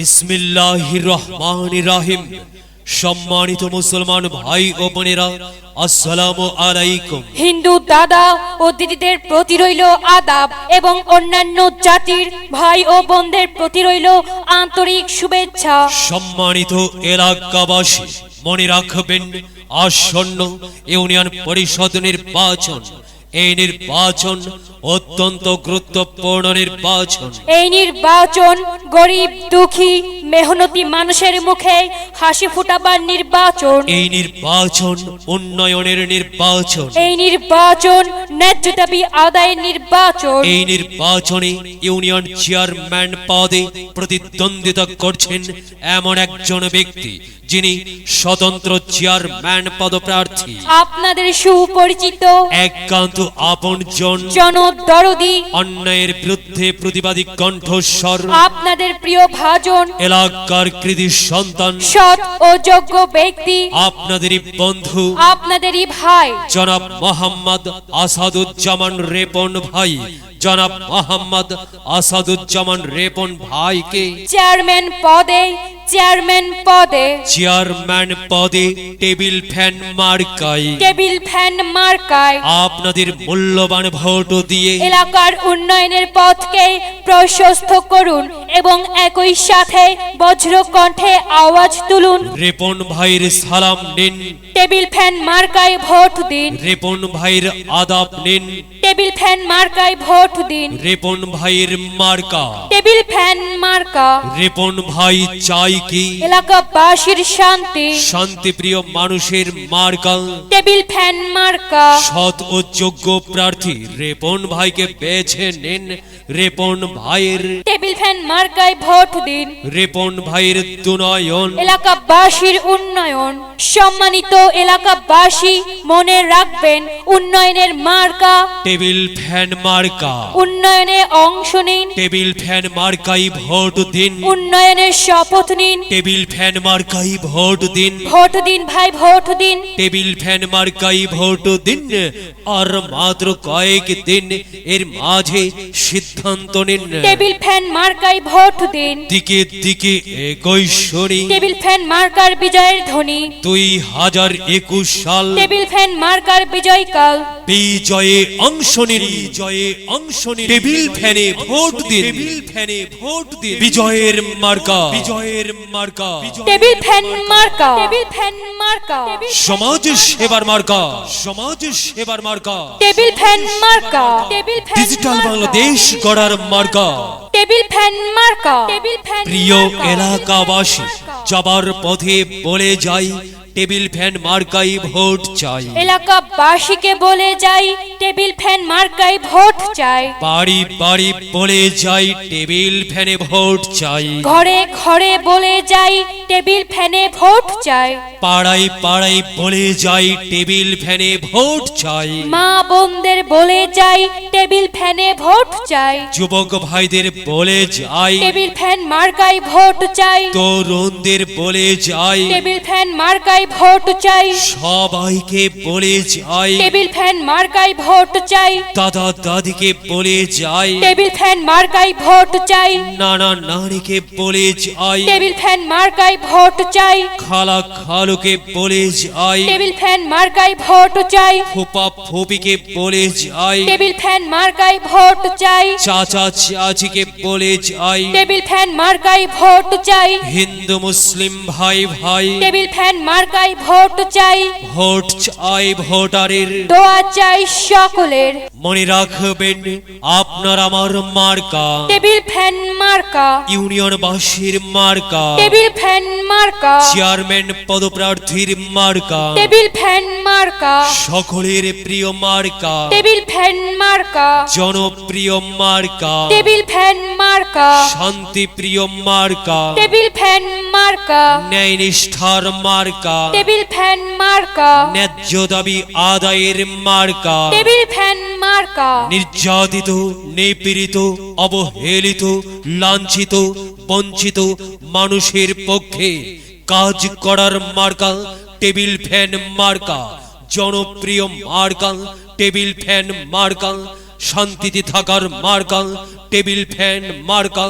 বিসমিল্লাহির রহমানির রহিম। সম্মানিত মুসলমান ভাই ও বোনেরা আসসালামু আলাইকুম। হিন্দু দাদা ও দিদিদের প্রতি রইল আদাব এবং অন্যান্য জাতির ভাই ও বোনদের প্রতি রইল আন্তরিক শুভেচ্ছা। সম্মানিত এলাকাবাসী মনে রাখবেন আসন্ন ইউনিয়ন পরিষদ নির্বাচন এই নির্বাচন অত্যন্ত গুরুত্বপূর্ণ নির্বাচন। এই নির্বাচন গরিব দুঃখী মেহনতি মানুষের মুখে হাসি ফুটাবার নির্বাচন। এই নির্বাচন উন্নয়নের নির্বাচন। এই নির্বাচন ন্যায্য দাবি আদায়ের নির্বাচন। এই নির্বাচনে ইউনিয়ন চেয়ারম্যান পদে প্রতিদ্বন্দ্বিতা করছেন এমন একজন ব্যক্তি। যিনি স্বতন্ত্র চেয়ারম্যান পদপ্রার্থী। আপনাদের সুপরিচিত একান্ত আপনজন জনদরদি অন্যায়ের বিরুদ্ধে প্রতিবাদী কণ্ঠস্বর। আপনাদের প্রিয় ভাজন এলাকার কৃতি সন্তান। সৎ ও যোগ্য ব্যক্তি। আপনাদেরই বন্ধু। আপনাদেরই ভাই। জনাব মোহাম্মদ আসাদুজ্জামান রেপন ভাই। জনাব মোহাম্মদ আসাদুজ্জামান রেপন ভাইকে চেয়ারম্যান পদে চেয়ারম্যান পদে। চেয়ারম্যান পদে টেবিল ফ্যান মার্কাই টেবিল ফ্যান মার্কায়। আপনাদের মূল্যবান ভোট দিয়ে এলাকার উন্নয়নের পথকে প্রশস্ত করুন এবং একই সাথে বজ্র কণ্ঠে আওয়াজ তুলুন। রেপন ভাইয়ের সালাম নিন। টেবিল ফ্যান মার্কায় ভোট দিন। রেপন ভাইয়ের আদাব নিন। টেবিল ফ্যান মার্কায় ভোট দিন। রেপন ভাইয়ের মার্কা। টেবিল ফ্যান মার্কা। রেপন ভাই চাই কি? এলাকাবাসীর শান্তি। শান্তিপ্রিয় মানুষের মার্কা। টেবিল ফ্যান মার্কা। সৎ ও যোগ্য প্রার্থী রেপন ভাইকে বেছে নিন। রেপন ভাইয়ের টেবিল ফ্যান মার্কায় ভোট দিন। রেপন ভাইয়ের দুনয়ন। এলাকাবাসীর উন্নয়ন। সম্মানিত এলাকাবাসী মনে রাখবেন উন্নয়নের মার্কা। টেবিল ফ্যান মার্কা। উন্নয়নে অংশ নিন। টেবিল ফ্যান মার্কাই ভোট দিন। উন্নয়নের শপথ নিন। টেবিল ফ্যান মার্কাই ভোট দিন। ভোট দিন ভাই ভোট দিন। টেবিল ফ্যান মার্কাই ভোট দিন। আর মাত্র কয়েক দিন এর মাঝে সিদ্ধান্ত নিন। টেবিল ফ্যান মার্কায় ভোট দিন। দিকে দিকে একই শনি। টেবিল ফ্যান মার্কার বিজয়ের ধ্বনি। দুই হাজার একুশ সাল। টেবিল ফ্যান মার্কার বিজয়কাল বিজয়ে অংশ নিন। বিজয়ে অংশ নিন। টেবিল ফ্যানে ভোট দিন। টেবিল ফ্যানে ভোট দিন। বিজয়ের মার্কা। বিজয়ের মার্কা। টেবিল ফ্যান মার্কা। টেবিল ফ্যান মার্কা। সমাজ সেবার মার্কা। সমাজ সেবার মার্কা। টেবিল ফ্যান মার্কা। টেবিল ফ্যান ডিজিটাল বাংলাদেশ গড়ার মার্কা। টেবিল ফ্যান মার্কা। টেবিল ফ্যান প্রিয় এলাকাবাসী যাবার পথে বলে যাই টেবিল ফ্যান মার্কাই ভোট চাই। এলাকাবাসীকে বলে যাই টেবিল ফ্যান মার্কায় ভোট চাই। বাড়ি বাড়ি বলে যাই টেবিল ফ্যানে ভোট চাই। ঘরে ঘরে বলে যাই টেবিল ফ্যানে ভোট চাই। পাড়ায় পাড়ায় বলে যাই টেবিল ফ্যানে ভোট চাই। মা বোনদের বলে যাই টেবিল ফ্যানে ভোট চাই। যুবক ভাইদের বলে যাই। টেবিল ফ্যান মার্কায় ভোট চাই। তরুণদের বলে যাই। টেবিল ফ্যান মার্কায় ভোট চাই। সবাইকে বলে যাই। টেবিল ফ্যান মার্কায় ভোট চাই। দাদা দাদিকে বলে যাই। টেবিল ফ্যান মার্কায় ভোট চাই। নানা নানিকে বলে যাই। টেবিল ফ্যান মার্কায় ভোট চাই। খালা খালুকে বলে যাই। টেবিল ফ্যান মার্কায় ভোট চাই। ফুপা ফুপিকে বলে যাই। টেবিল ফ্যান মার্কায় ভোট চাই। চাচা চাচিকে বলে যাই। টেবিল ফ্যান মার্কায় ভোট চাই। হিন্দু মুসলিম ভাই ভাই। টেবিল ফ্যান মার্কায় ভোট চাই। ভোট চাই ভোটারের। দোয়া চাই সকলের। মনে রাখবেন আপনার আমার মার্কা। টেবিল ফ্যান মার্কা। ইউনিয়নবাসীর মার্কা। টেবিল ফ্যান মার্কা। চেয়ারম্যান পদপ্রার্থীর মার্কা। টেবিল ফ্যান মার্কা। সকলের প্রিয় মার্কা। টেবিল ফ্যান মার্কা। জনপ্রিয় মার্কা। টেবিল ফ্যান মার্কা। শান্তি প্রিয় মার্কা। টেবিল ফ্যান মার্কা। ন্যায় নিষ্ঠার মার্কা। টেবিল ফ্যান মার্কা। ন্যায্য দাবি আদায়ের মার্কা। মার্কা। নির্যাতিত, নিপীড়িত, অবহেলিত, লাঞ্ছিত, বঞ্চিত মানুষের পক্ষে কাজ করার মার্কা টেবিল ফ্যান মার্কা, জনপ্রিয় মার্কা টেবিল ফ্যান মার্কা, শান্তিতে থাকার মার্কা টেবিল ফ্যান মার্কা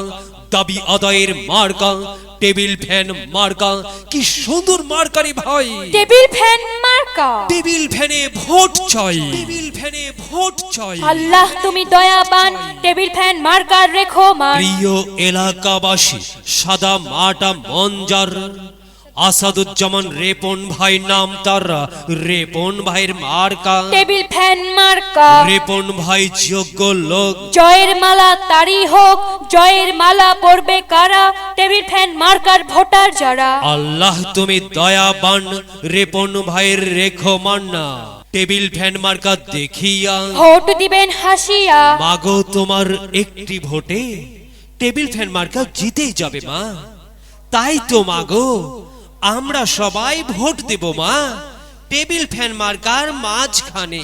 দাবি আদায়ের মার্কা টেবিল ফ্যান মার্কা। কি সুন্দর মার্কারে ভাই। টেবিল ফ্যান মার্কা। টেবিল ফ্যানে ভোট চাই। টেবিল ফ্যানে ভোট চাই। আল্লাহ তুমি দয়াবান। টেবিল ফ্যান মার্কার রেখো মা। প্রিয় এলাকাবাসী সাদা মাটা মঞ্জার। আসাদুজ্জামান রেপন ভাই নাম তার। রেপন ভাইয়ের মার্কা। টেবিল ফ্যান মার্কা। রেপন ভাই যোগ্য লোক। জয়ের মালা তারই হোক জয়ের মালা পড়বে কারা? টেবিল ফ্যান মার্কার ভোটার যারা? আল্লাহ তুমি দয়াবান রেপন ভাইয়ের রেখো মান্না টেবিল ফ্যান মার্কা দেখিয়া। ভোট দিবেন হাসিয়া। মাগো তোমার একটি ভোটে। টেবিল ফ্যান মার্কা জিতেই যাবে মা। তাই তো মাগো। আমরা সবাই ভোট দেব মা। টেবিল ফ্যান মার্কার মাঝখানে।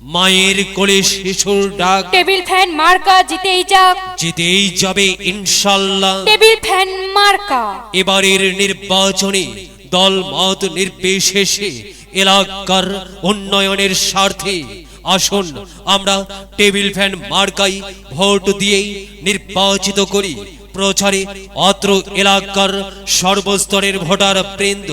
মায়ের কোলে শিশুর ডাক। টেবিল ফ্যান মার্কা জিতেই যাক। জিতেই যাবে ইনশাল্লাহ। টেবিল ফ্যান মার্কা। এবারের নির্বাচনে দল মত নির্বিশেষে এলাকার উন্নয়নের স্বার্থে আসুন আমরা টেবিল ফ্যান মার্কাই ভোট দিয়েই নির্বাচিত করি। প্রচারে অত্র এলাকার সর্বস্তরের ভোটার বৃন্দ।